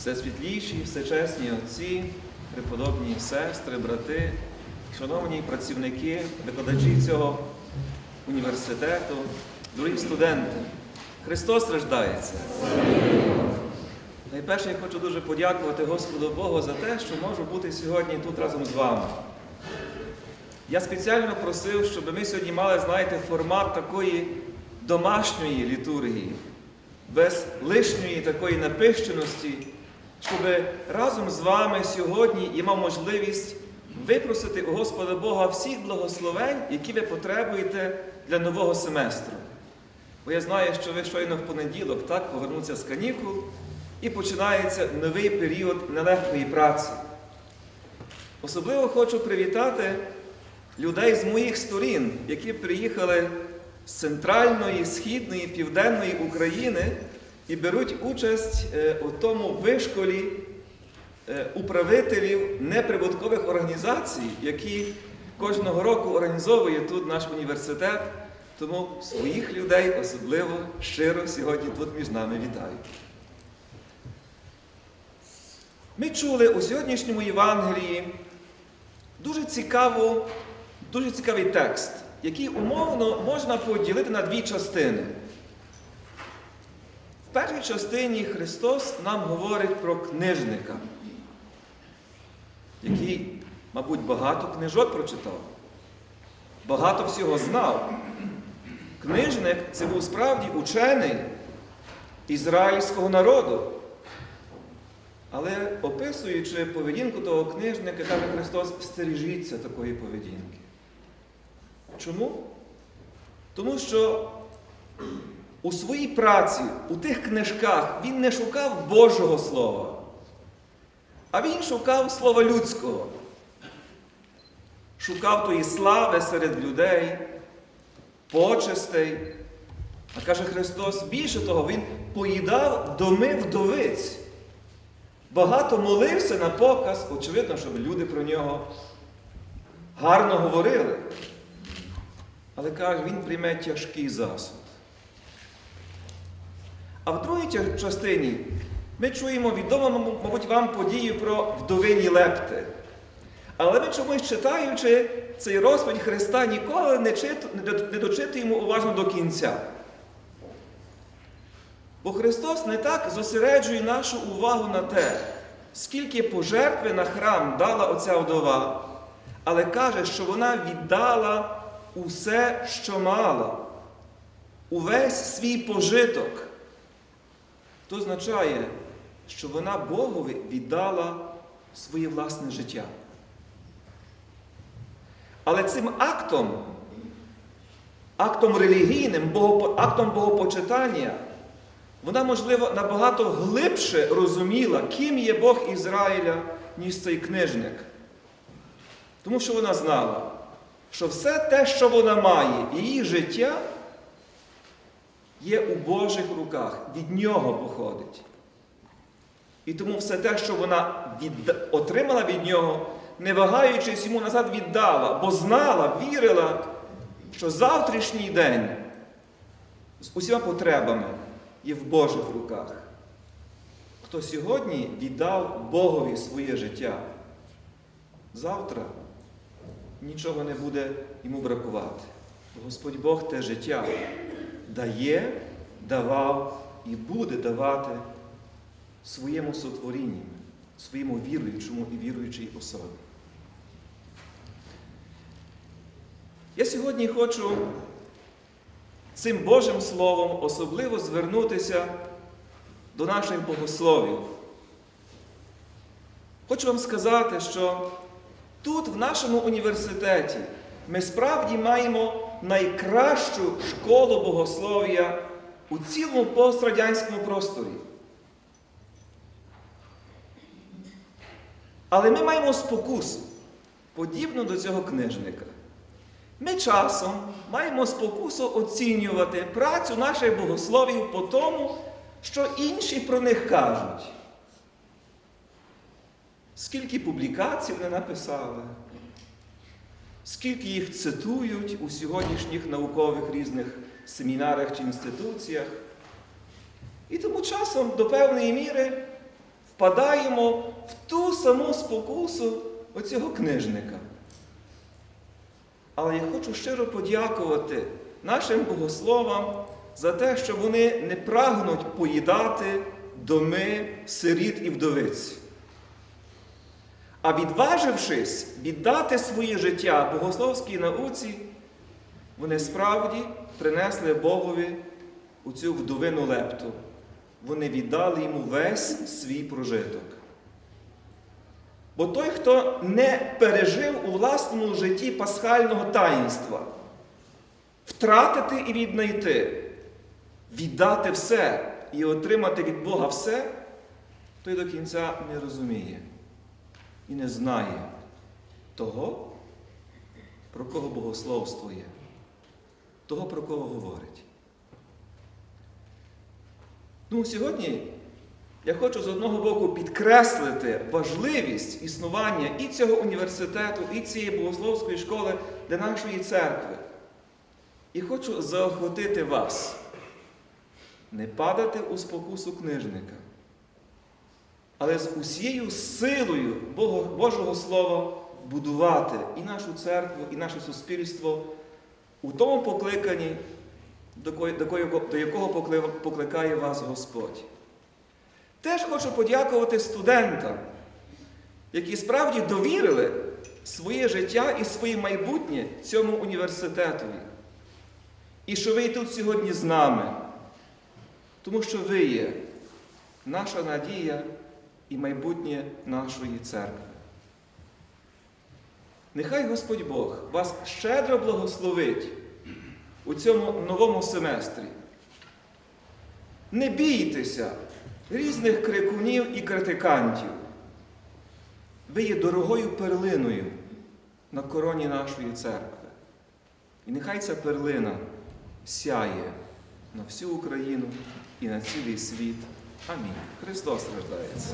все світліші, все чесні отці, преподобні сестри, брати, шановні працівники, викладачі цього університету, дорогі студенти. Христос рождається. Найперше я хочу дуже подякувати Господу Богу за те, що можу бути сьогодні тут разом з вами. Я спеціально просив, щоб ми сьогодні мали, знаєте, формат такої домашньої літургії, без лишньої такої напищеності, щоб разом з вами сьогодні я мав можливість випросити у Господа Бога всіх благословень, які ви потребуєте для нового семестру. Бо я знаю, що ви щойно в понеділок так повернуться з канікул і починається новий період нелегкої праці. Особливо хочу привітати людей з моїх сторін, які приїхали з центральної, східної, південної України і беруть участь е, у тому вишколі е, управителів неприбуткових організацій, які кожного року організовує тут наш університет. Тому своїх людей особливо щиро сьогодні тут між нами вітаю. Ми чули у сьогоднішньому Євангелії дуже, цікаву, дуже цікавий текст, який умовно можна поділити на дві частини. В першій частині Христос нам говорить про книжника, який, мабуть, багато книжок прочитав, багато всього знав. Книжник це був справді учений ізраїльського народу. Але описуючи поведінку того книжника, каже Христос, стережіться такої поведінки. Чому? Тому що у своїй праці, у тих книжках, він не шукав Божого Слова, а він шукав слова людського. Шукав тої слави серед людей, почестей. А каже Христос, більше того, Він поїдав доми вдовиць. Багато молився на показ, очевидно, щоб люди про нього гарно говорили. Але каже, він прийме тяжкий засуд. А в другій частині ми чуємо відому, мабуть, вам подію про вдовині лепти. Але ми чомусь читаючи цей розповідь Христа, ніколи не, чит... не дочитуємо уважно до кінця. Бо Христос не так зосереджує нашу увагу на те, скільки пожертви на храм дала оця вдова, але каже, що вона віддала усе, що мала, увесь свій пожиток. То означає, що вона Богові віддала своє власне життя. Але цим актом, актом релігійним, актом богопочитання, вона, можливо, набагато глибше розуміла, ким є Бог Ізраїля, ніж цей книжник. Тому що вона знала, що все те, що вона має, її життя є у Божих руках, від нього походить. І тому все те, що вона відда- отримала від нього, не вагаючись йому назад віддала, бо знала, вірила, що завтрашній день з усіма потребами є в Божих руках. Хто сьогодні віддав Богові своє життя, завтра нічого не буде йому бракувати. Господь Бог те життя дає, давав і буде давати своєму сотворінню, своєму віруючому і віруючій особі. Я сьогодні хочу цим Божим Словом особливо звернутися до наших богословів. Хочу вам сказати, що тут, в нашому університеті, ми справді маємо найкращу школу богослов'я у цілому пострадянському просторі. Але ми маємо спокусу, подібну до цього книжника. Ми часом маємо спокусу оцінювати працю наших богословів по тому, що інші про них кажуть. Скільки публікацій вони написали, скільки їх цитують у сьогоднішніх наукових різних семінарах чи інституціях. І тому часом до певної міри впадаємо в ту саму спокусу оцього книжника. Але я хочу щиро подякувати нашим богословам за те, що вони не прагнуть поїдати доми сиріт і вдовиць. А відважившись віддати своє життя богословській науці, вони справді принесли Богові у цю вдовину лепту. Вони віддали йому весь свій прожиток. Бо той, хто не пережив у власному житті пасхального таїнства, втратити і віднайти, віддати все і отримати від Бога все, той до кінця не розуміє і не знає того, про кого богословство є, того, про кого говорить. Ну, сьогодні я хочу з одного боку підкреслити важливість існування і цього університету, і цієї богословської школи для нашої церкви. І хочу заохотити вас не падати у спокусу книжника, але з усією силою Божого Слова будувати і нашу церкву, і наше суспільство у тому покликанні, до якого покликає вас Господь. Теж хочу подякувати студентам, які справді довірили своє життя і своє майбутнє цьому університетові. І що ви тут сьогодні з нами, тому що ви є наша надія і майбутнє нашої церкви. Нехай Господь Бог вас щедро благословить у цьому новому семестрі. Не бійтеся різних крикунів і критикантів. Ви є дорогою перлиною на короні нашої церкви. І нехай ця перлина сяє на всю Україну і на цілий світ. Амінь. Христос рождається.